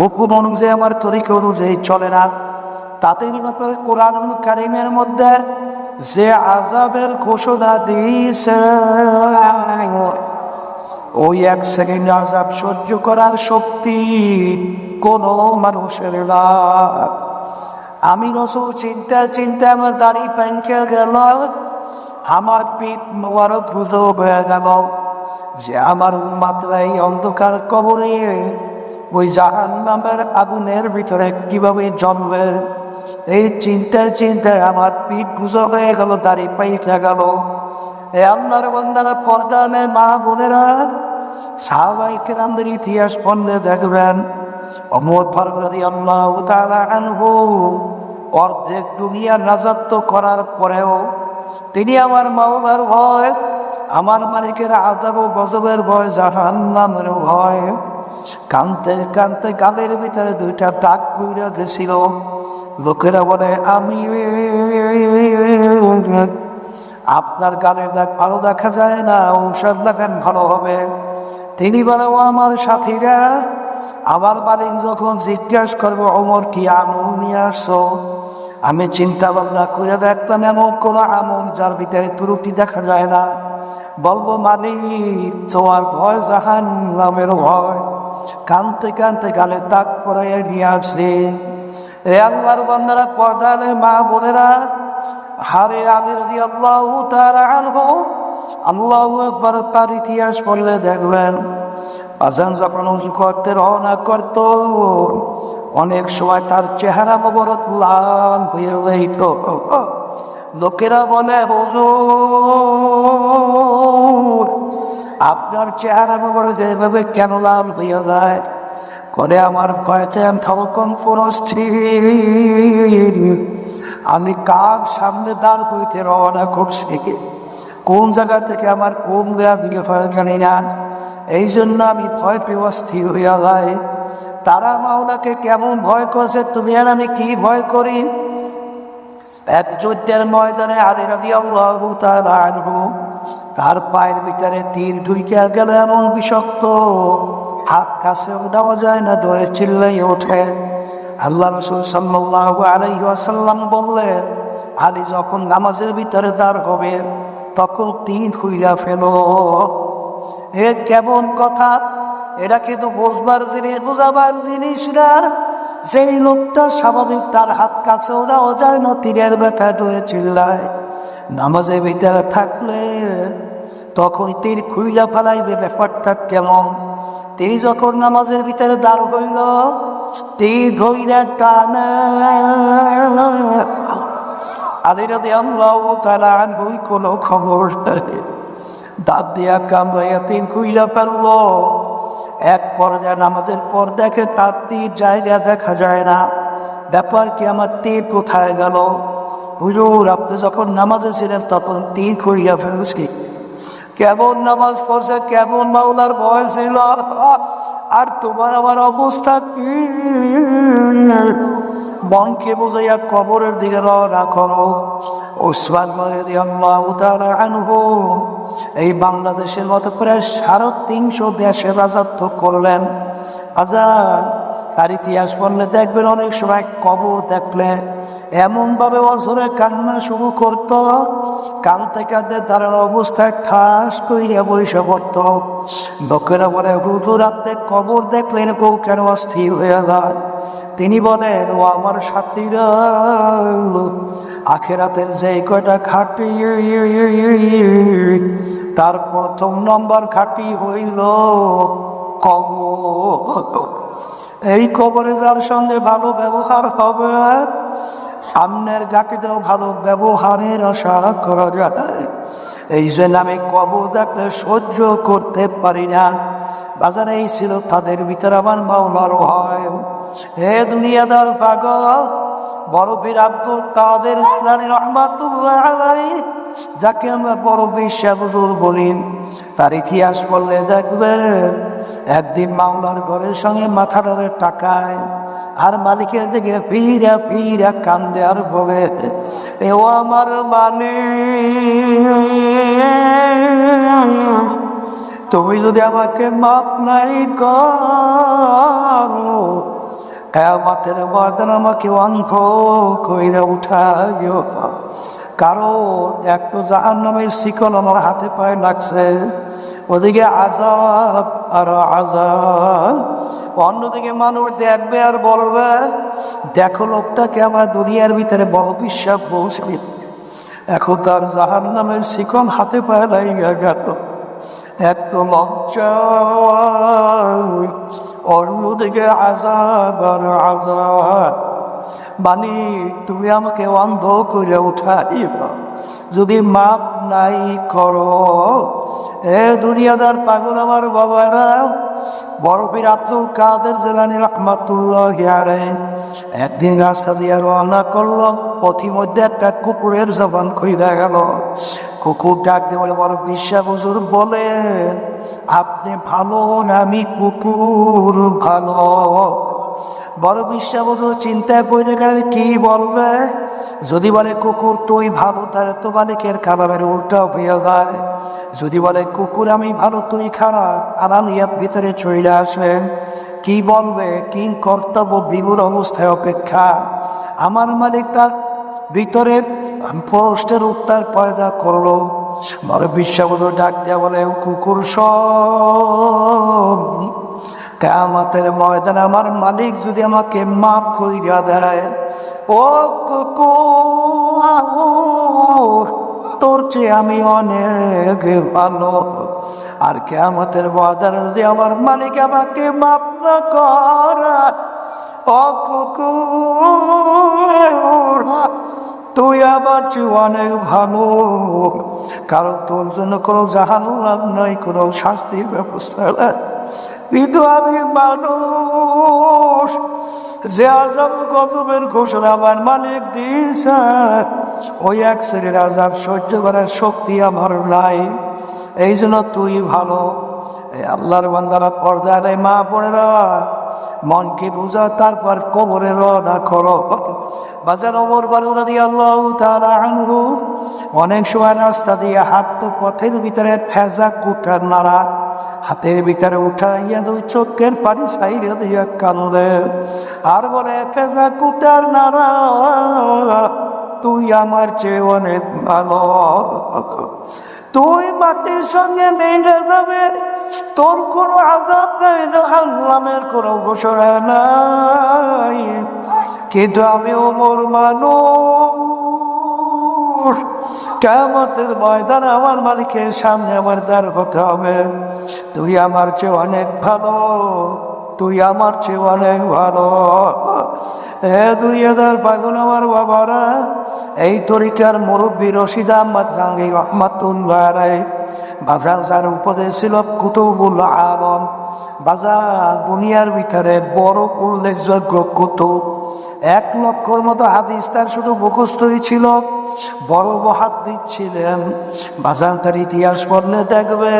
হুকুম অনুযায়ী, আমার তরিকা অনুযায়ী চলে না। ব্যাপারে কোরআন কারিমের মধ্যে যে আজাবের ঘোষণা দিয়েছে, ওই এক সেকেন্ড আজাব সহ্য করার শক্তি কোনো মানুষের না। আমি রসুল চিন্তা চিন্তা আমার দাড়ি প্যাঙ্কে গেল, আমার পিঠ মোবারক পুজো হয়ে গেল যে আমার মাত্রা এই অন্ধকার কবরে ওই জাহান নামের আগুনের ভিতরে কীভাবে জন্মে? এই চিন্তায় চিন্তায় আমার পিঠ পুজো হয়ে গেল, দাড়ি পাইকে গেল। এ আল্লাহর বন্দারা পর্দানে মা বোনেরা। সাহাবাই কেরামদের ইতিহাস পড়লে দেখবেন, অমর ফারুকরাদি আল্লাহ তাআলা আনহু অর্ধেক দুনিয়া রাজত্ব করার পরেও তিনি আমার মাওলার ভয়, আমার মালিকের আজাব ও গজবের ভয় জাহান নামের ভয়। কানতে কানতে গালের ভিতরে দুইটা দাগ পইরা গেছিল। লোকেরা বলে, আমি আপনার গালের দাগ ভালো দেখা যায় না ঔষধ দেখেন ভালো হবে। তিনি বলে, ও আমার সাথীরা, আমার বাড়ি যখন জিজ্ঞাসা করব অমর কি আমল নিয়ে আসছো আমি চিন্তা ভাবনা করে দেখলাম এমন কোনো আমল যার ভিতরে ত্রুটি দেখা যায় না। বলব, মালিক, তোমার ভয় জাহান নামের ভয়। কানতে কানতে গালে তাক পরাইয়া নিয়ে আসছে। এ আল্লাহর বন্দারা পর্দালে মা বোনেরা, হারে আলী রাজি আল্লাহ তারা আনব আল্লাহ একবার তার ইতিহাস পড়লে দেখবেন, আজান যখন উজু করতে রওনা করত অনেক সময় তার চেহারা মোবারক লাল হয়ে যাইত লোকেরা বলে, হুজুর, আপনার চেহারা মোবারক এভাবে কেন লাল হয়ে যায়? করে আমার আমি তখন পুরস্থির আমি কার সামনে দাঁড় করিতে রওনা করছি? কোন জায়গা থেকে আমার কোন ভয় জানি না। এই জন্য আমি ভয় পেয়ে অস্থির হইয়া যায় তারা মাওলাকে কেমন ভয় করছে, তুমি আর আমি কি ভয় করি? এক যুদ্ধের ময়দানে আরে রাজি আল্লাহ তার পায়ের ভিতরে তীর ঢুইকে গেল এমন বিষাক্ত। হাত কাছেও দেওয়া যায় না ধরে চিল্লাই ওঠে। আল্লাহ রসুল সাল্লাহ আলাইসাল্লাম বললেন, আলী যখন নামাজের ভিতরে দাঁড় হবে, তখন তিন খুইলা ফেলো। এ কেমন কথা? এটা কিন্তু বুঝবার জিনিস, বোঝাবার জিনিস না। সেই লোকটা স্বাভাবিক তার হাত কাছেও দেওয়া যায় না তীরের ব্যথা ধরে চিল্লায়। নামাজের ভিতরে থাকলে তখন তীর খুইলা ফেলাইবে, ব্যাপারটা কেমন? তিনি যখন নামাজের ভিতরে দাঁড় হইল, তীর ধইরা টানে। আলিরাদি আল্লাহ তালা আনবই কোনো খবর দাঁত দিয়া কামড়াইয়া তিন খুইলা ফেলল। এক পর্যায়ে নামাজের পর দেখে তার তীর জায়গা দেখা যায় না। ব্যাপার কি, আমার তীর কোথায় গেল? হুজুর, আপনি যখন নামাজে ছিলেন তখন তীর খুঁড়িয়া ফেলছি কেমন নামাজ পড়ছে, কেমন মাওলার ভয় ছিল? আর তোমার আমার অবস্থা কি? মনকে বুঝাইয়া কবরের দিকে রওনা করো। ওসমান আনহু এই বাংলাদেশের মতো প্রায় সাড়ে তিনশো দেশে রাজত্ব করলেন। আজান তার ইতিহাস পড়লে দেখবেন অনেক সময় কবর দেখলে এমনভাবে অঝরে কান্না শুরু করত কানতে কাঁদতে তার অবস্থায় ঠাস কইয়া বসে পড়ত। লোকেরা বলে, হুজুর, আপনি কবর দেখলেন কেউ কেন অস্থির হয়ে যায় তিনি বলেন, ও আমার সাথীরা, আখেরাতের যে কয়টা খাটি তার প্রথম নম্বর খাটি হইল কবর। এই কবরে যার সঙ্গে ভালো ব্যবহার হবে, সামনের গাটিতেও ভালো ব্যবহারের আশা করা যায়। এই জন্য আমি কবর দেখলে সহ্য করতে পারি না। বাজারে এই ছিল তাদের ভিতরে আমার মাওলার হয় হে দুনিয়াদার পাগল বড় বীর আব্দুল কাদের ইসলামী রহমাতুল্লাহ যাকে আমরা বড় বিশ্বাবুজুর বলি। তার ইতিহাস বললে দেখবে, একদিন মাওলার ঘরের সঙ্গে মাথা ধরে টাকায় আর মালিকের দিকে ফিরা ফিরা কান্দে আর বলে এও আমার মানে তুমি যদি আমাকে মাপ নাই করো কেয়ামতের ময়দান আমাকে অন্ধ কইরা উঠাইও কারণ একটু জাহান নামের শিকল আমার হাতে পায়ে লাগছে। ওদিকে আজাব আর আজাব অন্যদিকে মানুষ দেখবে আর বলবে, দেখো লোকটাকে আমার দুনিয়ার ভিতরে বড় বিশ্বাস বলছে এখন তার জাহান নামের শিকল হাতে পায়ে লাগিয়ে গেল। এত লজ্জা অন্যদিকে আজাব আর আজাব মানে তুমি আমাকে অন্ধ করে উঠাইবা যদি মাপ নাই করো এ দুনিয়াদার পাগল আমার বাবারা বরফির আব্দুল কাদের জেলানি রহমাতুল্লাহ হিয়ারে একদিন রাস্তা দিয়ে রওনা করল পথিমধ্যে একটা কুকুরের জবান খুঁজে গেল কুকুর ডাক দিয়ে বলে, বড় বিশ্বা বজুর বলেন, আপনি ভালো না আমি কুকুর ভালো। বড় বিশ্বাবধ চিন্তা করে গেলে কি বলবে? যদি বলে, কুকুর তুই ভালো, তাহলে তো মালিকের খারাপের উল্টা হয়ে যায়। যদি বলে, কুকুর আমি ভালো, তুই খারাপ আনানিয়াত ভিতরে চলে আসেন, কি বলবে? কি কর্তব্য বিমূর অবস্থায় অপেক্ষা। আমার মালিক তার ভিতরে পোস্টের উত্তর পয়দা করল। বড় বিশ্বাবধ ডাক দেওয়া বলে কুকুর সব, কেয়ামতের ময়দানে আমার মালিক যদি আমাকে মাফ করিয়া দেয়, ও কুকুর, তোর চেয়ে আমি অনেক ভালো। আর কেয়ামতের ময়দানে যদি আমার মালিক আমাকে মাফ না করা, ও কুকুর তুই আবার অনেক ভালো। কারণ তোর জন্য কোনো জাহান নাই, কোনো শাস্তির ব্যবস্থা নাই। কিন্তু আমি মানুষ, যে আজাব গজবের ঘোষণা আমার মালিক দিয়েছে, ওই এক শ্রেণির আজাব সহ্য করার শক্তি আমার নাই। এই জন্য তুই ভালো। এই আল্লাহর বান্দারা পর্দায় দেয় মা বোনেরা, মনকে বুঝা তারপর কবরে রওনা করো। বাজার অমর বারুরা দিয়ে আল্লাহ তারা আনহু অনেক সময় রাস্তা দিয়ে হাঁটতো, পথের ভিতরে ফেজা কুটার নাড়া, হাতের ভিতরে উঠাইয়া দুই চোখের পানি সাইরে দিয়া কান্দে। আর বলে ফেজা কুটার নাড়া, তুই আমার চেয়ে অনেক ভালো। তুই মাটির সঙ্গে মেঘে যাবে। তোর কোনো আজাদ নাই জাহান্নামের কোনো ঘোষণা নাই। কিন্তু আমি ওমর মানুষ। কেমতের ময়দানে আমার মালিকের সামনে আমার দাঁড় হতে হবে। তুই আমার চেয়ে অনেক ভালো। তুই আমার চেয়ে অনেক ভালো। হে দুনিয়াদার পাগল আমার বাবারা, এই তরিকার মুরব্বী রশিদ আহমদ গাঙ্গি রহমাতুল্লাহ রায় বাজার যার উপদেশ ছিল কুতুবুল আলম। বাজার দুনিয়ার ভিতরে বড় উল্লেখযোগ্য কুতুব। এক লক্ষর মতো হাদিস তার শুধু মুখস্থই ছিল। বড় মহাদ্দিক ছিলেন। বাজার তার ইতিহাস পড়লে দেখবে,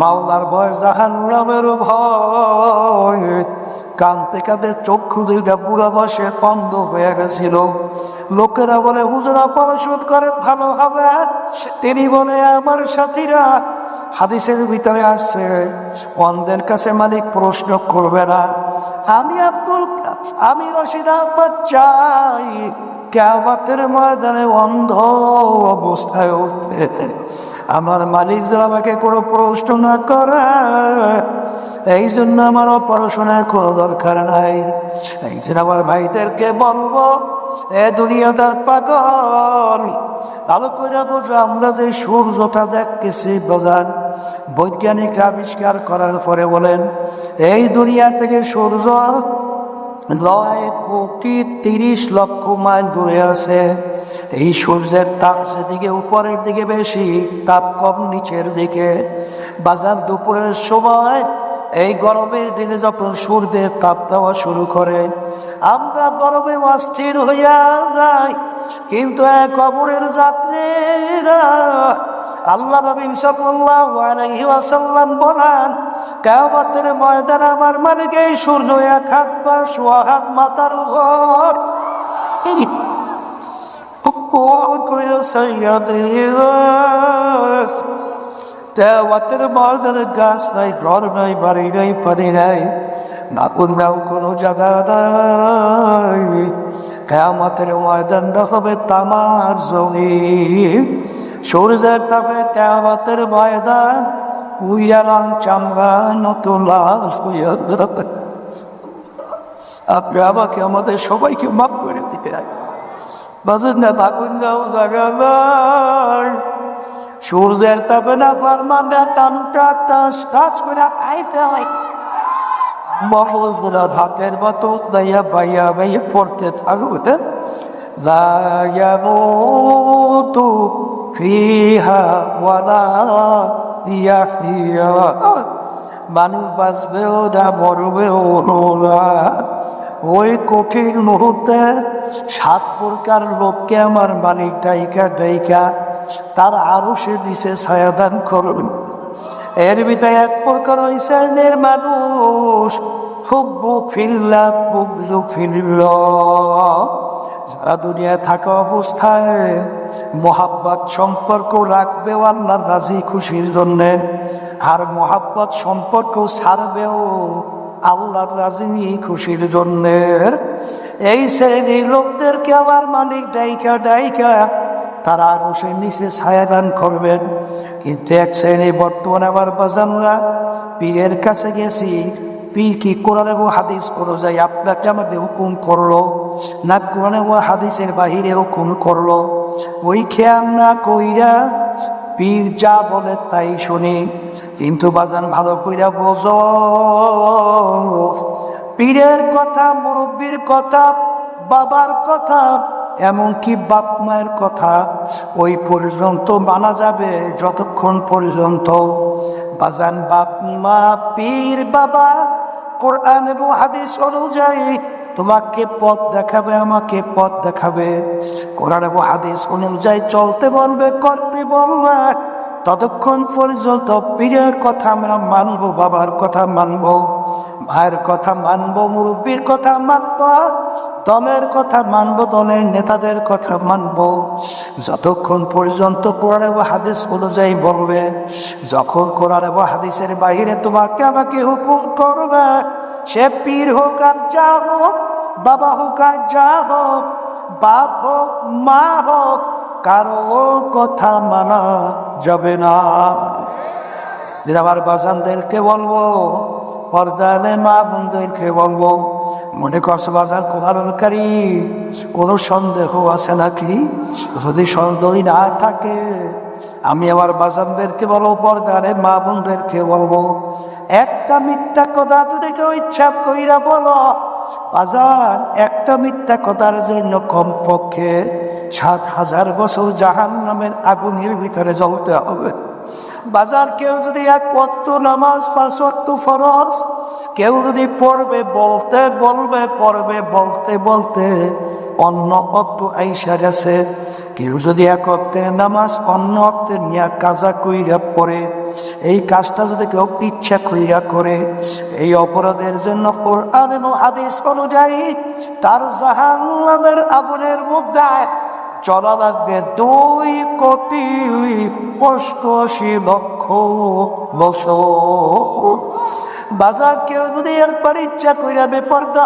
মাওলার ভয় জাহান নামের ভয়। কানতে কাঁদে চক্ষু দুইটা বুড়া বসে হয়ে গেছিল। লোকেরা বলে, হুজুরা শোধ করে ভালো হবে। তিনি বলে, আমার সাথীরা। হাদিসের ভিতরে আসছে, অন্ধের কাছে মালিক প্রশ্ন করবে না। আমি আব্দুল, আমি রশিদ আহমদ চাই। কেয়ামতের ময়দানে অন্ধ অবস্থায় উঠতে আমার মালিক যেন আমাকে কোনো প্রশ্ন না করে। এই জন্য আমার পড়াশোনার কোনো দরকার নাই। এই জন্য আমার ভাইদেরকে বলব, এ দুনিয়াদার পাগল, ভালো করে বোঝো, আমরা যে সূর্যটা দেখতেছি বাজার বৈজ্ঞানিক আবিষ্কার করার পরে বলেন, এই দুনিয়া থেকে সূর্য নয় কোটি তিরিশ লক্ষ মাইল দূরে আছে। এই সূর্যের তাপ সেদিকে উপরের দিকে বেশি, তাপ কম নিচের দিকে। বাজার দুপুরের সময় এই গরমের দিনে যখন সূর্যের তাপ দেওয়া শুরু করে, আমরা গরমে অস্থির হইয়া যাই। কিন্তু এক কবরের যাত্রীরা আল্লাহ নবী সাল্লাল্লাহু আলাইহি ওয়াসাল্লাম বলেন, কিয়ামতের ময়দানে আমার মালিক এই এক হাত বা সোয়া হাত মাথার উপর। কইল, সৈয়দ তেওয়াতের বাজারে গাছ নাই, ঘর নাই, বাড়ি নাই, পানি নাই না কোনটাও কোনো জায়গা নাই। কেয়ামতের ময়দানটা হবে তামার জমি। সূর্যের তাপে কেয়ামতের ময়দান উইয়ালাম চামড়া নতুন। আপনি আমাকে, আমাদের সবাইকে মাফ করে দিতে বাজুন না থাকুন যাও নাই সূর্যের তাপে না পারমানে টানটা টাচ টাচ করে আইতে হয় মহজরা হাতের বাতস দাইয়া বাইয়া বাইয়া পড়তে থাকবে লায়ামুতু ফিহা ওয়ালা ইয়াহিয়া মানুষ বাঁচবেও না, মরবেও না। ওই কঠিন মুহূর্তে সাত প্রকার লোককে আমার মালিক ডাইকা ডাইকা তার আরও সে নিচে ছায়াদান করবেন। এর ভিতরে এক প্রকার শ্রেণির মানুষ, হুব্বু ফিল্লা, বুবজু ফিল্ল। যারা দুনিয়ায় থাকা অবস্থায় মোহাব্বত সম্পর্ক রাখবেও আল্লাহর রাজি খুশির জন্যে। আর মোহাব্বত সম্পর্ক ছাড়বেও আল্লাহর রাজি খুশির জন্যে। এই শ্রেণির লোকদেরকে আমার মালিক ডাইকা ডাইকা তারা আরও সে নিচে ছায়াদান করবেন। কিন্তু এক শ্রেণি বর্তমানে আবার বাজানরা, পীরের কাছে গেছি। পীর কি কোরআন এবং হাদিস যাই আপনাকে আমাদের হুকুম করল, না কোরআন এবং হাদিসের বাহিরে হুকুম করল? ওই খেয়াল না কইরা পীর যা বলে তাই শুনি। কিন্তু বাজান ভালো কইরা বোঝ, পীরের কথা, মুরব্বীর কথা, বাবার কথা, এমনকি বাপ মায়ের কথা, ওই পর্যন্ত মানা যাবে যতক্ষণ পর্যন্ত। বাজান বাপ, মা, পীর, বাবা, কোরআন এবং হাদিস অনুযায়ী তোমাকে পথ দেখাবে, আমাকে পথ দেখাবে। কোরআন এবং হাদিস অনুযায়ী চলতে বলবে, করতে বলবে। ততক্ষণ পর্যন্ত পীরের কথা আমরা মানবো, বাবার কথা মানবো, ভাইয়ের কথা মানবো, মুরব্বীর কথা মানব, দলের কথা মানবো, দলের নেতাদের কথা মানবো। যতক্ষণ পর্যন্ত কোরআন এবং হাদিস অনুযায়ী বলবে, যখন কোরআন এবং হাদিসের বাইরে তোমাকে আমাকে হুকুম করবে, সে পীর হোক আর যা হোক, বাবা হোক আর যা হোক, বাপ হোক, মা হোক, কারও কথা মানা যাবে না। আমার বাজানদেরকে বলব, পর্দালে মা বোনদেরকে বলব, মনে করছে বাজার কোরআনকারী কোনো সন্দেহ আছে নাকি? যদি সন্দেহ না থাকে, আমি আমার বাজানদেরকে বলব পর্দারে মা বোনদেরকে বলব, একটা মিথ্যা কথা যদি কেউ ইচ্ছা কইরা বলো বাজার একটা মিথ্যা কথার জন্য কমপক্ষে সাত হাজার বছর জাহান নামের আগুনের ভিতরে জ্বলতে হবে। বাজার কেউ যদি এক অক্ত নামাজ, পাঁচ অক্ত ফরজ, কেউ যদি পড়বে, বলতে বলবে, পড়বে, বলতে বলতে অন্য অক্ত আইসা গেছে। কেউ যদি এক অক্তের নামাজ, অন্য অক্তের নিয়ে কাজা কইরা পড়ে এই কাজটা যদি কেউ ইচ্ছা কইরা করে, এই অপরাধের জন্য এবং অনুযায়ী তার জাহান্নামের আগুনের মধ্যে চলা লাগবে দুই কোটি পঁচাশি লক্ষ বছর। বাজার কেউ যদি একবার ইচ্ছা কইরা বেপর্দা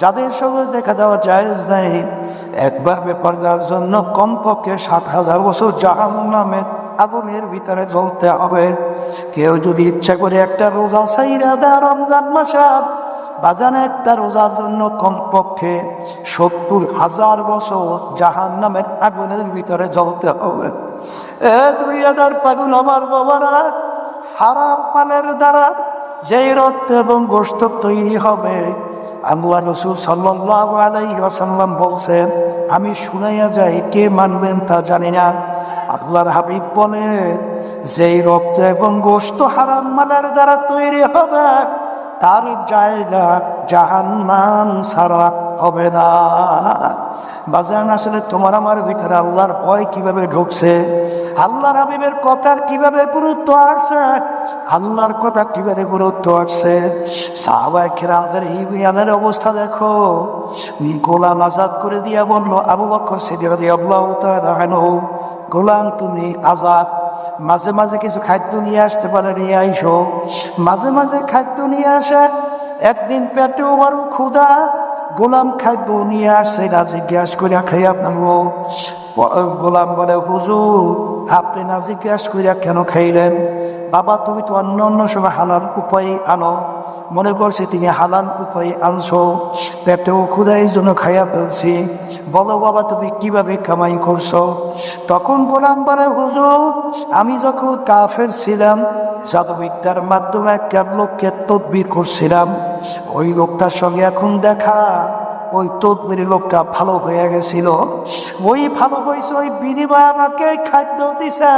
যাদের সঙ্গে দেখা দেওয়া জায়েজ নাই, একবার বেপার বেপর্দার জন্য কমপক্ষে সাত হাজার বছর জাহান নামে আগুনের ভিতরে জ্বলতে হবে। কেউ যদি ইচ্ছা করে একটা রোজা সাইরা দেয় রমজান মাসার বাজানে একটা রোজার জন্য কমপক্ষে সত্তর হাজার বছর জাহান নামের আগুনের ভিতরে জ্বলতে হবে। এ দুই হাজার পাগুল আমার বাবারা, হারাম পানের দ্বারা যেই রক্ত এবং গোস্ত তৈরি হবে আল্লাহ রসুল সাল্লাহ বলছেন, আমি শুনাইয়া যাই, কে মানবেন তা জানি না। আল্লাহর হাবিব বলেন, যেই রক্ত এবং গোস্ত হারাম মালার দ্বারা তৈরি হবে, তার জায়গা জাহান্নাম ছাড়া হবে না। বাজান আসলে তোমার আমার ভিতরে আল্লাহর ভয় কীভাবে ঢুকছে? আল্লাহর হাবিবের কথার কীভাবে গুরুত্ব আসছে? আল্লাহর কথা কীভাবে গুরুত্ব আসছে? সাহাবাই খেরাদের ইবিয়ানের অবস্থা দেখো। গোলাম আজাদ করে দিয়া বলল, আবু বকর সেদিকে দিয়ে আল্লাহ গোলাম তুমি আজাদ, মাঝে মাঝে কিছু খাদ্য নিয়ে আসতে পারে, নিয়ে আইসো। মাঝে মাঝে খাদ্য নিয়ে আসে, একদিন পেটেও বড় ক্ষুধা গোলাম খাদ্য নিয়ে আসছে না জিজ্ঞাস করে খাই আপনার গোলাম বলে, হুজুর, আপনি না জিজ্ঞাস করিয়া কেন খাইলেন? বাবা, তুমি তো অন্য অন্য সময় হালাল উপায় আনো। মনে করছি তুমি হালাল উপায়ে আনছো। পেটেও ক্ষুদাই জন্য খাইয়া ফেলছি। বলো বাবা, তুমি কীভাবে কামাই করছ? তখন বললাম বলে, হুজুর, আমি যখন কাফের ছিলাম, জাদুবিদ্যার মাধ্যমে একটা লোককে তদবির করছিলাম। ওই লোকটার সঙ্গে এখন দেখা। ওই তদবির লোকটা ভালো হয়ে গেছিল। ওই ভালো হয়েছে, ওই বিনিময় আমাকে খাদ্য দিছে।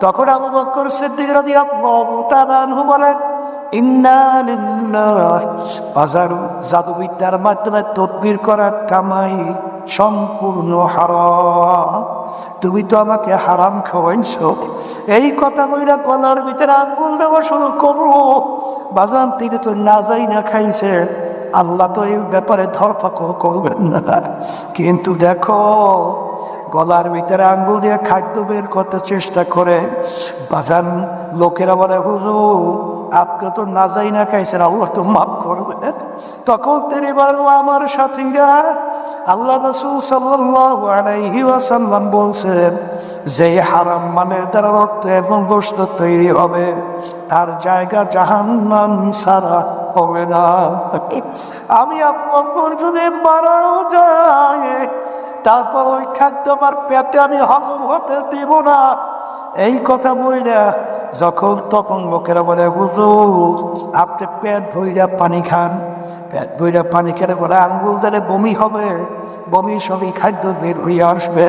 তখন আবু বকর সিদ্দিক তাআলা আনহু বলেন জাদুবিদ্যার মাধ্যমে তদবির করা কামাই সম্পূর্ণ হারাম। তুমি তো আমাকে হারাম খাওয়াইছ। এই কথা বইরা গলার ভিতরে আঙ্গুল দেওয়া শুরু করব বাজান তিনি তো না যাই না খাইছে। আল্লাহ তো এই ব্যাপারে ধরপাকড় করবেন না। কিন্তু দেখো, গলার ভিতরে আঙ্গুল দিয়ে খাদ্য বের করতে চেষ্টা করে। বাজান লোকেরা বলে, হুজুর, আপনি তো না যাই না খাইছেন, আল্লাহ তো মাফ করবে তখন তিনি বলো আমার সাথীরা, আল্লাহ রসুল সাল্লাম বলছেন, যে হারাম মানের দ্বারা রক্ত এবং গোস্ত তৈরি হবে। তার জায়গা জাহান্নাম সারা হবে না। আমি আপনার যদি মারাও যায়, তারপর ওই খাদ্য আমার পেটে আমি হজম হতে দিব না। এই কথা বইরা যখন তখন লোকেরা বলে বুঝু আপনি পেট ভইরা পানি খান। পেট ভইরা পানি খেলে বলে আঙ্গুল দিলে বমি হবে। বমি সবই খাদ্য বের হইয়া আসবে।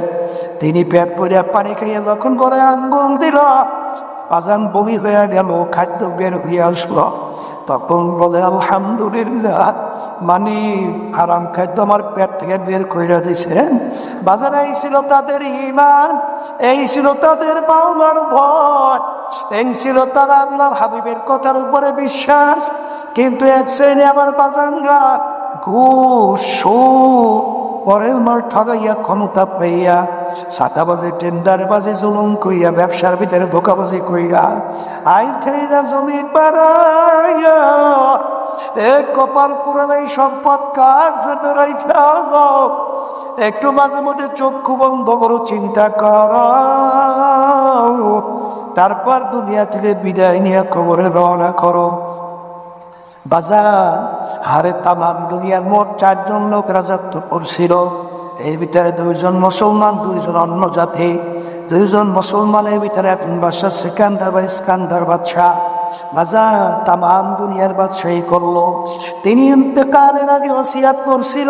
তিনি পেট ভইরা পানি খাইয়ে যখন করে আঙ্গুল দিল, বাজান বমি হয়ে গেল, খাদ্য বের হইয়া আসলো। তখন বলে, আলহামদুলিল্লাহ মানে আরাম খাদ্য আমার পেট থেকে বের করে দিছেন বাজারে এই ছিল তাদের ইমান এই ছিল তাদের বাউলার ভয়, এই ছিল তারা আল্লাহর হাবিবের কথার উপরে বিশ্বাস। কিন্তু এক শ্রেণি আমার বাজানরা ঘুষ পরের মার ঠগাইয়া ক্ষমতা পাইয়া সাতাবাজে টেন্ডার বাজে জুলুম কইয়া ব্যবসার ভিতরে ধোকাবাজি কইরা আই ঠেইরা জমি এ কপাল একটু মাঝে মধ্যে চক্ষু বন্ধ করো, চিন্তা কর। তারপর দুনিয়া থেকে বিদায় নিয়ে খবরে রওনা করো। বাজার হারে তামাম দুনিয়ার মোট চারজন লোক রাজত্ব করছিল। এর ভিতরে দুইজন মুসলমান, দুইজন অন্য জাতি। দুইজন মুসলমানের ভিতরে একজন বাদশাহ সিকান্দার বা ইস্কান্দার বাদশাহ। বাজার তামাম দুনিয়ার বাদশাহী করল। তিনি ইন্তেকালের আগে ওসিয়াত করছিল।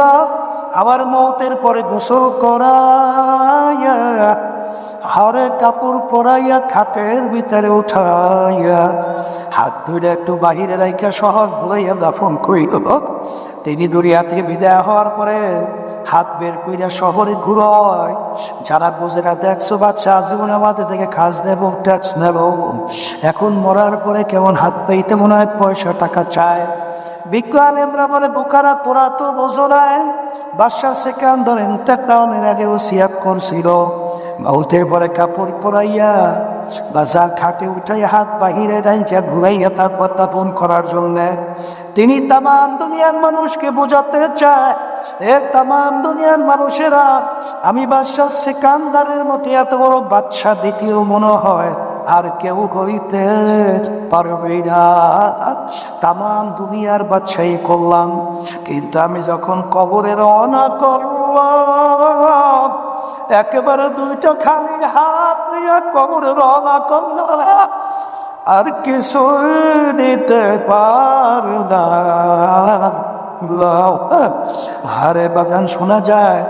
আবার মৌতের পরে গোসল করাইয়া হারে কাপড় পরাইয়া খাটের ভিতরে উঠাইয়া হাত ধুইলে একটু বাহিরে রাইকা শহর ঘুরাইয়া দাফন করিল তিনি দুনিয়া থেকে বিদায় হওয়ার পরে হাত বের কইরা শহরে ঘুরয়। যারা বোঝে না, দেখছ বাচ্চা, জীবন আমাদের থেকে খাস দেব ট্যাক্স নেব। এখন মরার পরে কেমন হাত পাইতে মনে হয় পয়সা, টাকা চায়। বিজ্ঞান এমরা বলে, বোকারা, তোরা তো বোঝো নাই। বাদশাহ সেকান্দর ইন্তেকালের আগে ওসিয়াত করছিল। মৌতের পরে কাপড় পরাইয়া বাজার খাটে উঠাই হাত বাহিরে রাইয়া ঘুরাইয়া তারপর তাপন করার জন্য তিনি তাম দুনিয়ার মানুষকে বোঝাতে চায়, এ তাম দুনিয়ার মানুষেরা, আমি বাদশাহ সেকান্দারের মতো এত বড় বাদশা দ্বিতীয় মনে হয়, আর কেউ করিতে পারবে না। তাম দুনিয়ার বাদশাহী করলাম কিন্তু আমি যখন কবরে রওনা করলাম একেবারে দুইটা খালি হাত নিয়ে কবরে রওনা করলাম আর কিছু নিতে পারলাম হারে বাগান শোনা যায়,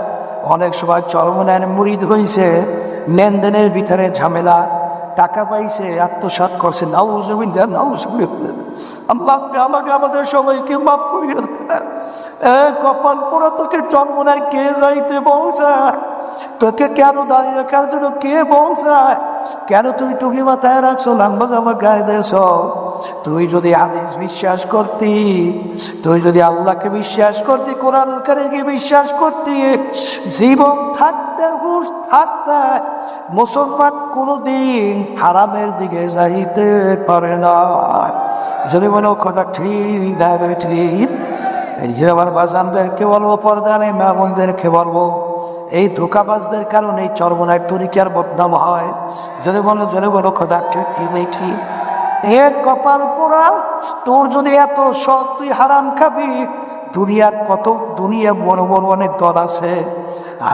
অনেক সময় চরমনায় মুড়িদ হয়েছে লেনদেনের ভিতরে ঝামেলা, টাকা পাইছে আত্মসাত করছে নাও জমিদার আল্লাহ আমাকে আমাদের সবাইকে মাফ করিয়ে কপাল পোড়া, তোকে চরমনায় কে যাইতে বংশায় তোকে কেন দাঁড়িয়ে রাখার জন্য কে বংশায় কেন তুই টুকি মাথায় রাখছো, লাম্বা জামা গায়ে দেছ তুই যদি হাদিস বিশ্বাস করতি, তুই যদি আল্লাহকে বিশ্বাস করতি, কোরআন কারিমকে বিশ্বাস করতি, জীবন থাকতে, হুশ থাকতে, মুসলমান কোনোদিন হারামের দিকে যাইতে পারে না। যদি হয় কথা ঠিক দেবে ঠিক। যে বাজানদেরকে বলব পর্দা নেই মা বলব, এই ধোকাবাজদের কারণে এই চর্মনার তরিকার বদনাম হয়। যদি বলো যদি বলো কথা ঠিক কি নেই ঠিক। এ কপাল পোড়া, তোর যদি এত শখ, তুই হারাম খাবি। দুনিয়ার কত, দুনিয়া বড় বড় অনেক দল আছে।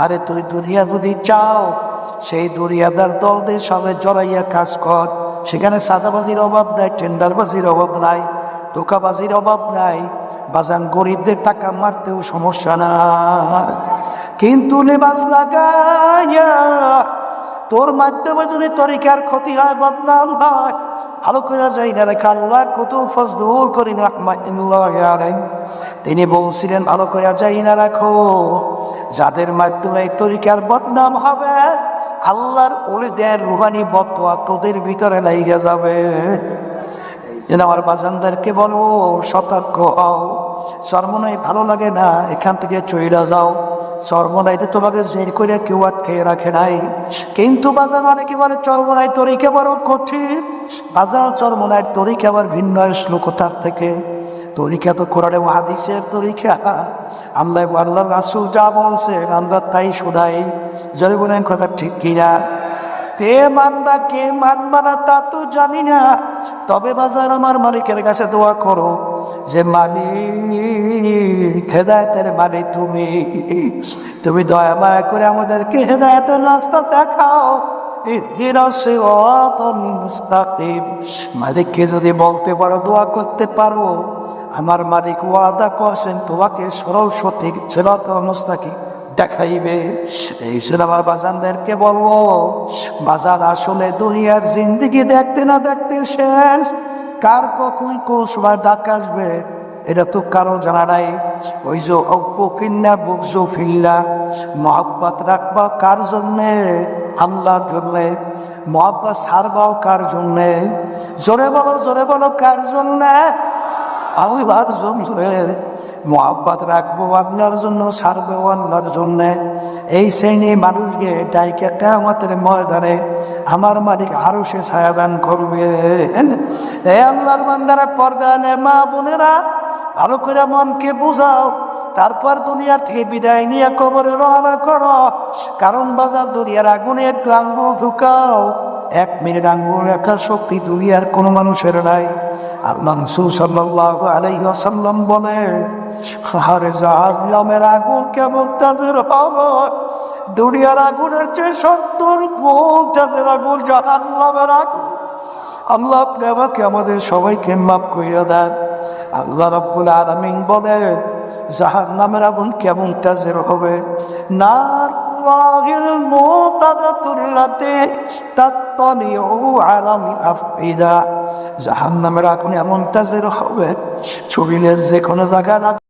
আরে তুই দুনিয়া যদি চাও, সেই দুনিয়াদার দলদের সঙ্গে জড়াইয়া কাজ কর। সেখানে সাদাবাজির অভাব নাই, টেন্ডারবাজির অভাব নাই, ধোকাবাজির অভাব নাই, বাজান গরিবদের টাকা মারতেও সমস্যা না কিন্তু লেবাস লাগাইয়া তোর মাধ্যমে যদি তরিকার ক্ষতি হয়, বদনাম হয়, ভালো করে যাই না রেখা আল্লাহ কত ফজলুল করি তিনি বলছিলেন, ভালো করে যাই না রাখো। যাদের মাধ্যমে তরিকার বদনাম হবে, আল্লাহর ওলিদের রুহানি বতোয়া তোদের ভিতরে লাইগে যাবে। যেন আমার বাজানদারকে বলব সতর্ক হও। সর্বনয় ভালো লাগে না, এখান থেকে চইরা যাও। চর্মনাইতে তোমাকে জের করে কেউ আটকে রাখে নাই। কিন্তু বাজার অনেকে বলে, চর্মনাই তরিকে বড় কঠিন। বাজার চর্মনায় তরিকে আবার ভিন্ন শ্লোক তার থেকে। তরিকা তো কোরআনে হাদিসের তরিকা আল্লাহ আল্লাহ রাসুল যা বলছে আমরা তাই শোনাই। যদি কথা ঠিক কিনা? কে মানবা কে মানবা না তা তো জানি না। তবে বাজার আমার মালিকের কাছে দোয়া করো যে, মালিক, হেদায়তের মানে তুমি। তুমি দয়া মায়া করে আমাদেরকে হেদায়তের রাস্তা দেখাও। মালিককে যদি বলতে পারো, দোয়া করতে পারো। আমার মালিক ওয়াদা করছেন, তোমাকে সরল সঠিক ছেলত মুস্তাকিম। দেখাইবে। এই জন্য আমার বাজানদেরকে বলব, বাজার আসলে দুনিয়ার জিন্দিগি দেখতে না দেখতে শেষ। কার কখন কোন সময় ডাক আসবে, এটা তো কারও জানা নাই। ওই যে অপফিল্লা বুকজো ফিল্লা, মহাব্বাত রাখবা কার জন্যে? আল্লাহর জন্যে। মহাব্বাত সারবাও কার জন্যে? জোরে বলো জোরে বলো, কার জন্যে? আল্লাহর জন্যে। মহাব্বাত রাখব আপনার জন্য, সারবো আল্লাহর জন্য। এই শ্রেণি মানুষকে ডাইকে আমাদের ময়দানে আমার মালিক আরও সে ছায়াদান করবে। এই আল্লাহর বান্দারা পর্দা নে মা বোনেরা, ভালো করে মনকে বুঝাও। তারপর দুনিয়ার থেকে বিদায় নিয়ে কবরে রওনা করো। কারণ বাজার দুনিয়ার আগুনে একটু আঙ্গুল ঢুকাও। এক মিনিট আঙ্গুল রাখার শক্তি দুনিয়ার কোনো মানুষের নাই। আর মাংসু সাল্লাহ আলাইসাল্লাম বলে আরে জাহাজলামের আগুন কেমন তাজের হব? দুনিয়ার আগুনের চেয়ে সত্তর গুণ তাজের আগুন জাহাজলামের আগুন। আল্লাহ আপনি আমাকে, আমাদের সবাইকে মাফ করিয়া দেন। আল্লাহ রব্বুল আলমিন বলে জাহান নামের আগুন কেমন তাজের হবে? না জাহান নামের আগুন এমন তাজের হবে ছবিনের যে কোনো জায়গায়